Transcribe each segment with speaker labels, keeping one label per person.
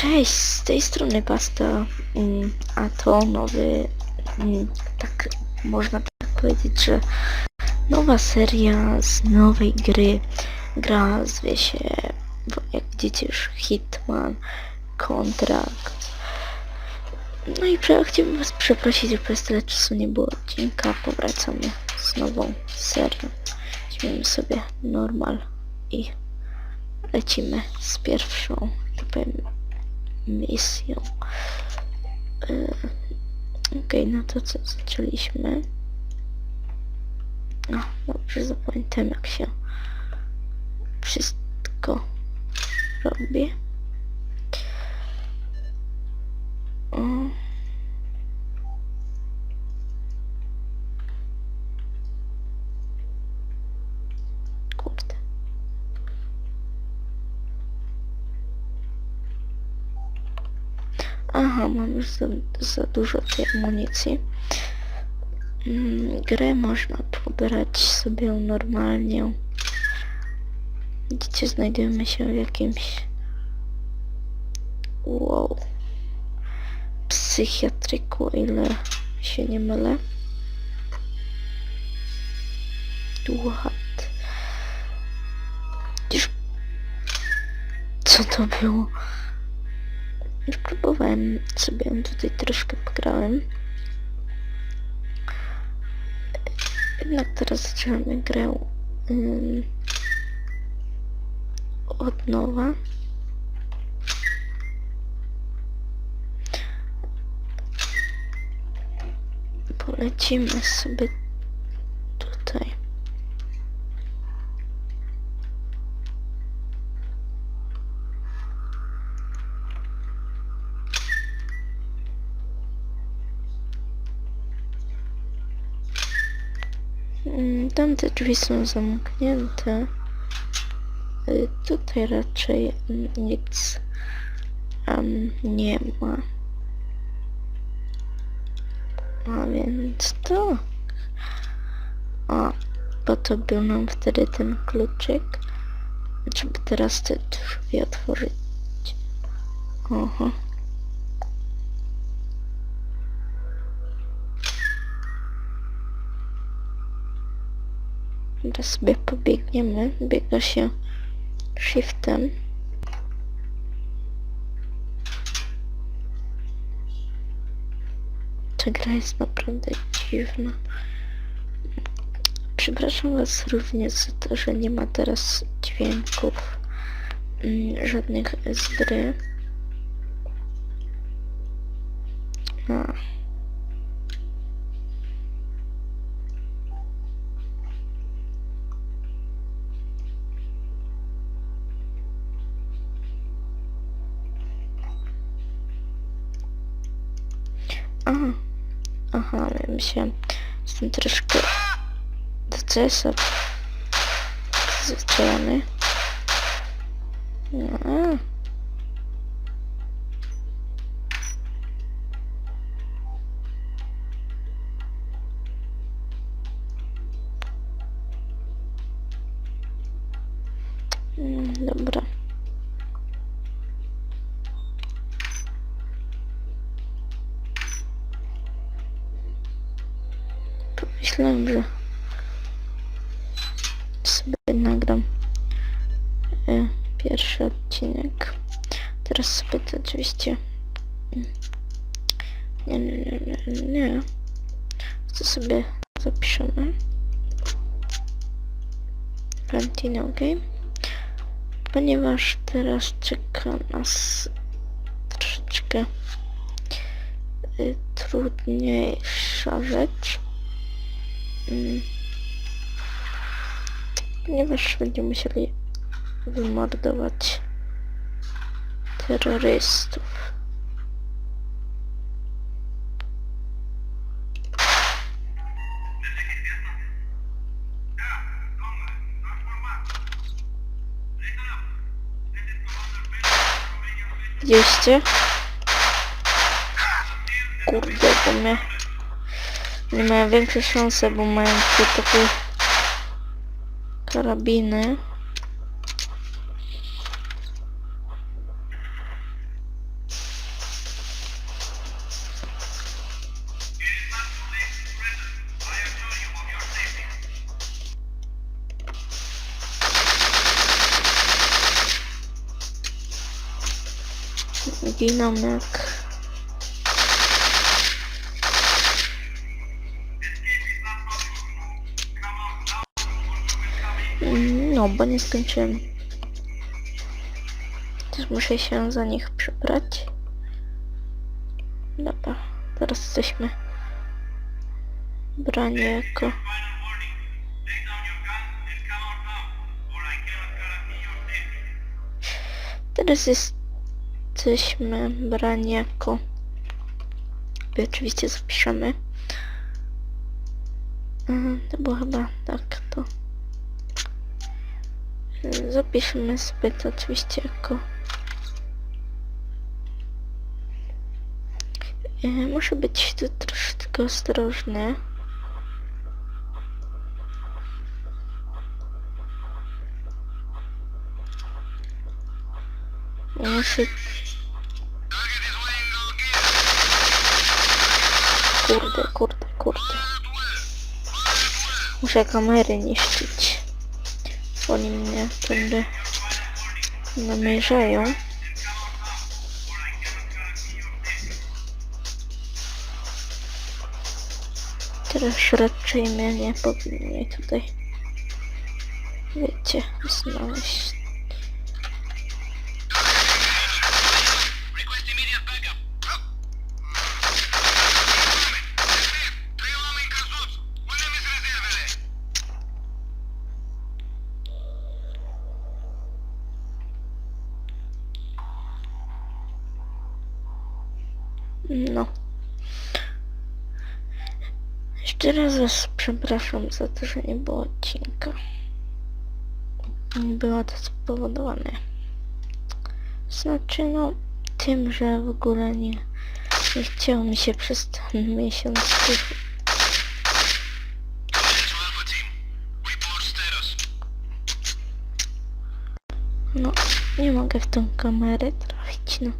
Speaker 1: Cześć, z tej strony Pasta, mm, a to nowy, mm, tak można tak powiedzieć, że nowa seria z nowej gry. Gra zwie się, jak widzicie już Hitman, Kontrakt. No i chciałbym was przeprosić, że przez tyle czasu nie było odcinka, powracamy z nową serią. Weźmiemy sobie normal i lecimy z pierwszą, powiem, misją. Yy, Okej, no to co zaczęliśmy? No, dobrze zapamiętam jak się wszystko robi. O. Kurde. Aha, mam już za, za dużo tej amunicji. Mm, grę można pobrać sobie normalnie. Widzicie, znajdujemy się w jakimś... Wow. Psychiatryku, o ile się nie mylę. What? Już... Co to było? Już próbowałem sobie tutaj troszkę pograłem. Jednak teraz zaczynamy grę ym, od nowa. Polecimy sobie tutaj. Mm, Tamte drzwi są zamknięte. Y, Tutaj raczej mm, nic um, nie ma. A więc to. O, po to był nam wtedy ten kluczyk. Żeby teraz te drzwi otworzyć. Oho. Teraz sobie pobiegniemy. Biega się shiftem. Ta gra jest naprawdę dziwna. Przepraszam was również za to, że nie ma teraz dźwięków mm, żadnych z gry. Aha, aha, ale się jestem troszkę do CS-a przyzwyczajony. No. Pomyślałem, że sobie nagram e, pierwszy odcinek. Teraz sobie to oczywiście nie, nie, nie, nie, nie. To sobie zapiszemy. Valentino Game. Ponieważ teraz czeka nas troszeczkę y, trudniejsza rzecz. Mm. Ponieważ będziemy musieli wymordować terrorystów. Widzieliście? Kurde, bo mnie nie mają większe szanse, bo mają takie karabiny. Giną jak No, bo nie skończyłem. Też muszę się za nich przebrać. Dobra, teraz jesteśmy brani jako... Teraz jesteśmy brani jako... I oczywiście zapiszemy. Mhm, To było chyba tak to. Zapiszmy to oczywiście jako... E, Muszę być tu troszeczkę ostrożny. Muszę... Kurde, kurde, kurde. Muszę kamery niszczyć. Oni mnie tędy namierzają. Teraz raczej mnie nie powinni tutaj, wiecie, znaleźć. No. Jeszcze raz was przepraszam za to, że nie było odcinka. Było to spowodowane. Znaczy no tym, że w ogóle nie, nie chciało mi się przez ten miesiąc. No, nie mogę w tą kamerę trafić, no.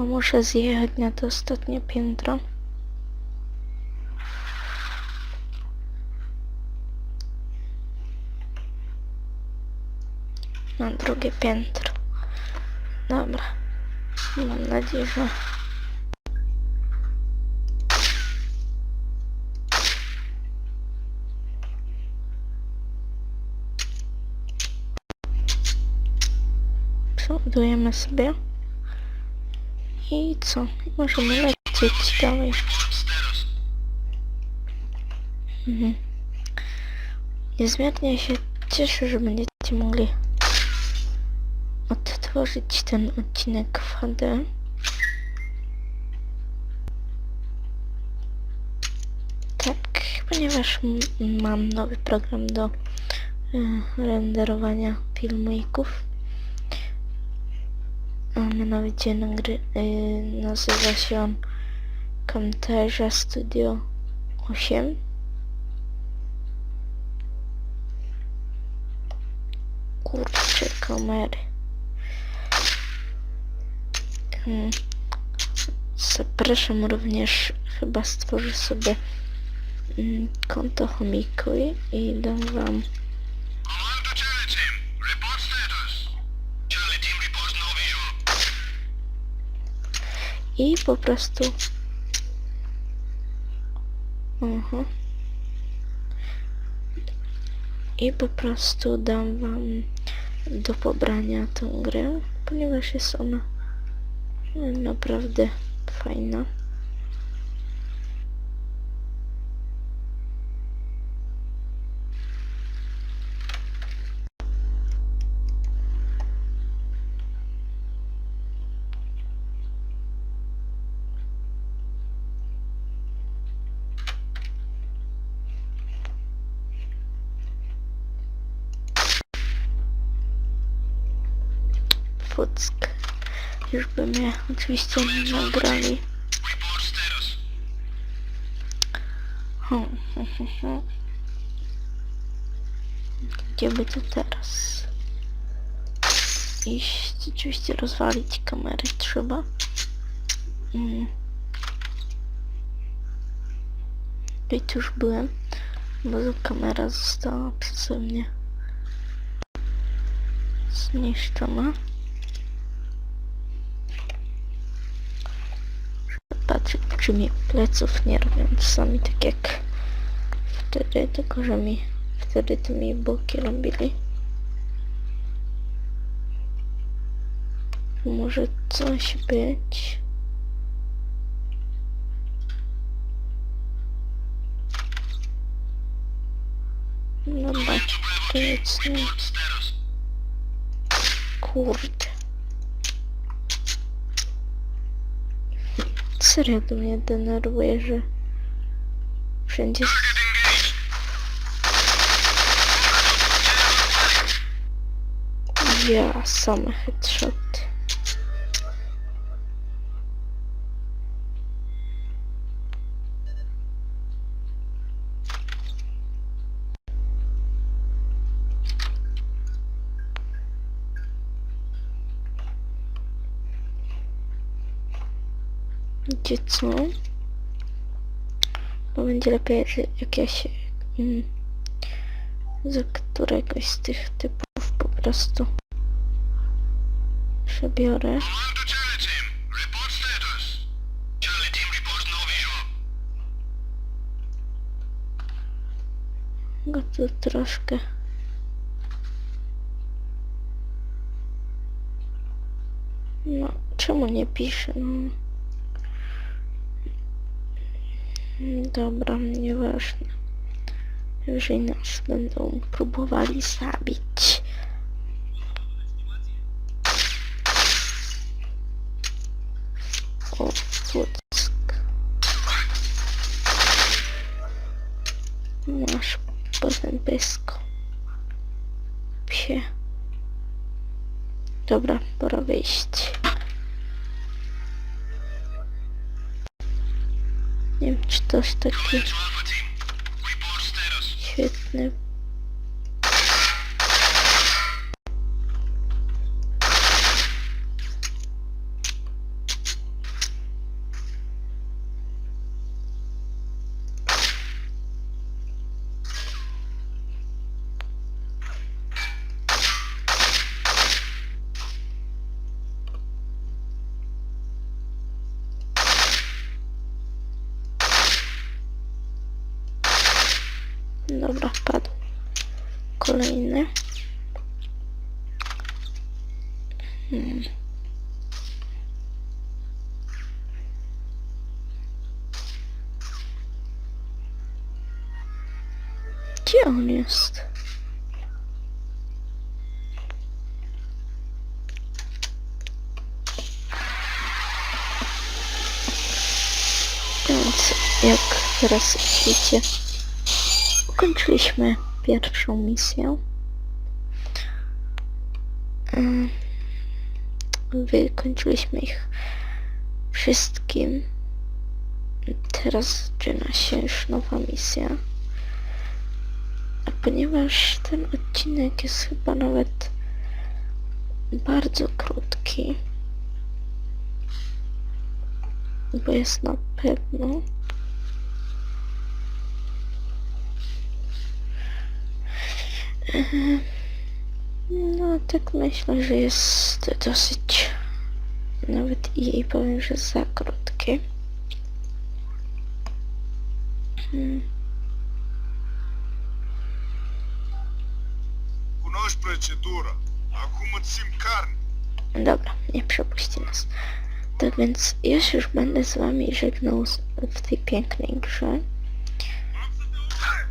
Speaker 1: To muszę zjechać na to ostatnie piętro. Na drugie piętro. Dobra. Mam nadzieję, że... Przeładujemy sobie. I co? Możemy lecieć dalej. Mhm. Niezmiernie się cieszę, że będziecie mogli odtworzyć ten odcinek w HD. Tak, ponieważ mam nowy program do y, renderowania filmików. A mianowicie nagry, y, nazywa się on Camtasia Studio 8. Kurczę, kamery. Mm. Zapraszam również, chyba stworzę sobie mm, konto chomikuj i dam wam i po prostu Mhm. I po prostu dam wam do pobrania tą grę, ponieważ jest ona naprawdę fajna. Już by mnie oczywiście nie nagrali. Gdzie by to teraz? Iść, oczywiście rozwalić kamery trzeba. Mm. I tu już byłem. Bo kamera została przeze mnie zniszczona. Czy mi pleców nie robią sami tak jak wtedy, tylko że mi wtedy to mi boki robili. Może coś być. Dobra, to nic nie. Kurde. Serio to mnie denerwuje, że wszędzie... s- Ja, same headshoty. Gdzie co? Bo będzie lepiej, jak ja się mm, za któregoś z tych typów po prostu przebiorę. Go tu troszkę No, czemu nie pisze? No. Dobra, nieważne. Jeżeli nas będą próbowali zabić. O, Płock. Masz potem pysko. Psie. Dobra, pora wyjść. Nie wiem, czy to jest taki Dobra, wpadł. Kolejny. Hmm. Gdzie on jest? Więc jak teraz ukończyliśmy pierwszą misję. Wykończyliśmy ich wszystkim. Teraz zaczyna się już nowa misja. A ponieważ ten odcinek jest chyba nawet bardzo krótki, bo jest na pewno No, tak myślę, że jest dosyć... Nawet i powiem, że za krótkie. Hmm.
Speaker 2: Carne.
Speaker 1: Dobra, nie przepuści nas. Tak więc ja się już będę z wami żegnał w tej pięknej grze.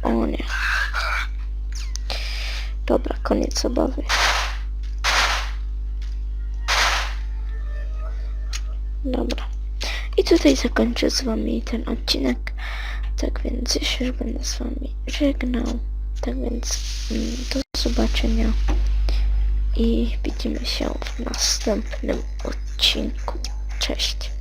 Speaker 1: O nie. Dobra, koniec zabawy. Dobra. I tutaj zakończę z wami ten odcinek. Tak więc ja się już będę z wami żegnał. Tak więc mm, do zobaczenia. I widzimy się w następnym odcinku. Cześć.